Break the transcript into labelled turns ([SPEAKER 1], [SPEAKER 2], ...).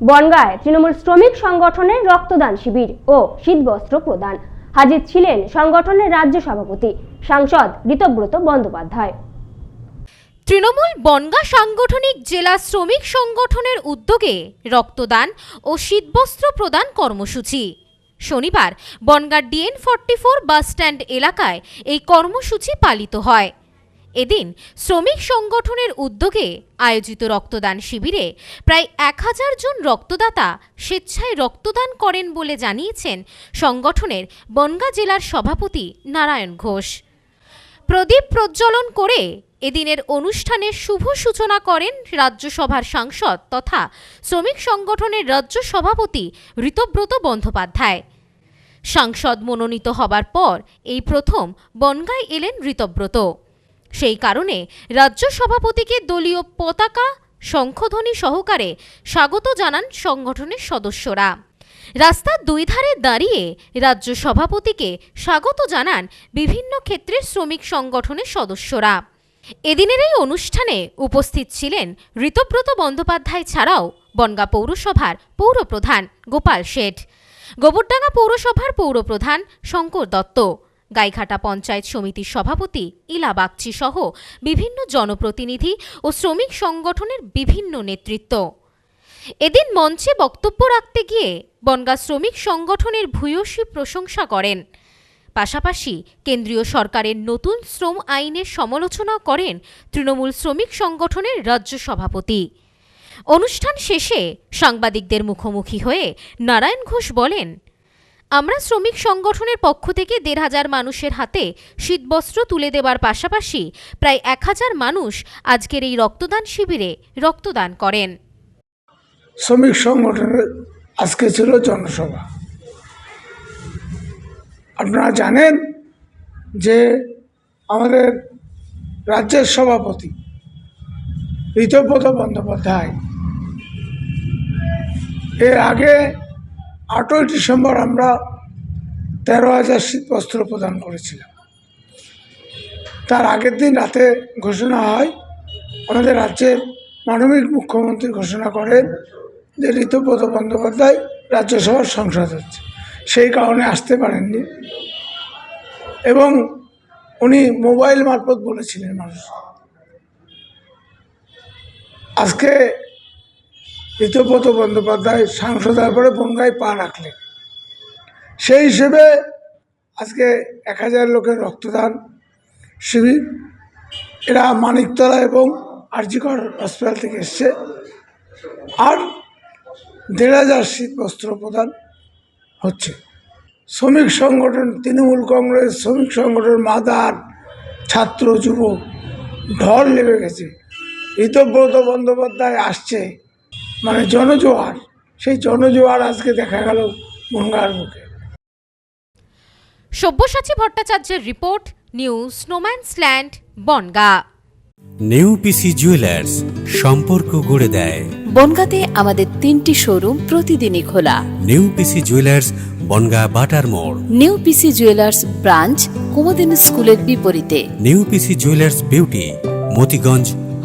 [SPEAKER 1] বনগাঁয় তৃণমূল শ্রমিক সংগঠনের রক্তদান শিবির ও শীতবস্ত্র প্রদান। হাজির ছিলেন সংগঠনের রাজ্য সভাপতি, সাংসদ ঋতব্রত বন্দ্যোপাধ্যায়।
[SPEAKER 2] তৃণমূল বনগা সাংগঠনিক জেলা শ্রমিক সংগঠনের উদ্যোগে রক্তদান ও শীতবস্ত্র প্রদান কর্মসূচি। শনিবার Bongaon DN forty four bus stand এলাকায় এই কর্মসূচি পালিত হয়। এদিন শ্রমিক সংগঠনের উদ্যোগে আয়োজিত রক্তদান শিবিরে প্রায় এক হাজার জন রক্তদাতা স্বেচ্ছায় রক্তদান করেন বলে জানিয়েছেন সংগঠনের বনগাঁ জেলার সভাপতি নারায়ণ ঘোষ। প্রদীপ প্রজ্বলন করে এদিনের অনুষ্ঠানের শুভ সূচনা করেন রাজ্যসভার সাংসদ তথা শ্রমিক সংগঠনের রাজ্য সভাপতি ঋতব্রত বন্দ্যোপাধ্যায়। সাংসদ মনোনীত হবার পর এই প্রথম বনগাঁয় এলেন ঋতব্রত। সেই কারণে রাজ্য সভাপতিকে দলীয় পতাকা, শঙ্খধ্বনি সহকারে স্বাগত জানান সংগঠনের সদস্যরা। রাস্তার দুই ধারে দাঁড়িয়ে রাজ্য সভাপতিকে স্বাগত জানান বিভিন্ন ক্ষেত্রের শ্রমিক সংগঠনের সদস্যরা। এদিনের এই অনুষ্ঠানে উপস্থিত ছিলেন ঋতব্রত বন্দ্যোপাধ্যায় ছাড়াও বনগাঁ পৌরসভার পৌরপ্রধান গোপাল শেঠ। গোবরডাঙ্গা পৌরসভার পৌরপ্রধান শঙ্কর দত্ত। গাইঘাটা পঞ্চায়েত সমিতির সভাপতি ইলা বাগচি সহ বিভিন্ন জনপ্রতিনিধি ও শ্রমিক সংগঠনের বিভিন্ন নেতৃত্ব। এদিন মঞ্চে বক্তব্য রাখতে গিয়ে বনগাঁ শ্রমিক সংগঠনের ভূয়সী প্রশংসা করেন। পাশাপাশি কেন্দ্রীয় সরকারের নতুন শ্রম আইনের সমালোচনা করেন তৃণমূল শ্রমিক সংগঠনের রাজ্য সভাপতি। অনুষ্ঠান শেষে সাংবাদিকদের মুখোমুখি হয়ে নারায়ণ ঘোষ বলেন আমরা শ্রমিক সংগঠনের পক্ষ থেকে দেড় হাজার মানুষের হাতে শীতবস্ত্র তুলে দেবার পাশাপাশি প্রায় এক হাজার মানুষ আজকের এই রক্তদান শিবিরে রক্তদান করেন।
[SPEAKER 3] শ্রমিক সংগঠনের আজকে ছিল জনসভা। আপনারা জানেন যে আমাদের রাজ্যের সভাপতি ঋতব্রত বন্দ্যোপাধ্যায় এর আগে আটই ডিসেম্বর আমরা তেরো হাজার শীতবস্ত্র প্রদান করেছিলাম। তার আগের দিন রাতে ঘোষণা হয়, আমাদের রাজ্যের মানবিক মুখ্যমন্ত্রী ঘোষণা করেন যে ঋতুব্রত বন্দ্যোপাধ্যায় রাজ্যসভার সংসদ হচ্ছে। সেই কারণে আসতে পারেননি। এবং উনি মোবাইল মারফত বলেছিলেন মানুষ আজকে ঋতুব্রত বন্দ্যোপাধ্যায় সাংসদ হওয়ার পরে বনগায় পা রাখলেন। সেই হিসেবে আজকে এক হাজার লোকের রক্তদান শিবির, এরা মানিকতলা এবং আরজিকর হসপিটাল থেকে এসছে। আর দেড় হাজার শীত বস্ত্র প্রদান হচ্ছে। শ্রমিক সংগঠন, তৃণমূল কংগ্রেস, শ্রমিক সংগঠন, মাদার, ছাত্র যুবক ঢল নেমে গেছে। ঋতব্রত বন্দ্যোপাধ্যায় আসছে। মানে জনজোয়ার সেই জনজোয়ার আজকে দেখা গেল গঙ্গার মুখে।
[SPEAKER 2] সব্যসাচী ভট্টাচার্যের রিপোর্ট নিউজ স্নোম্যান্স ল্যান্ড বনগা।
[SPEAKER 4] নিউ পিসি জুয়েলার্স সম্পর্ক গড়ে দেয়।
[SPEAKER 5] বনগাঁতে আমাদের তিনটি শোরুম প্রতিদিনই খোলা।
[SPEAKER 4] নিউ পিসি জুয়েলার্স বনগা বাটার মোড়।
[SPEAKER 5] নিউ পিসি জুয়েলার্স ব্রাঞ্চ কুমদিন স্কুলের বিপরীতে।
[SPEAKER 4] New PC jewellers beauty Motiganj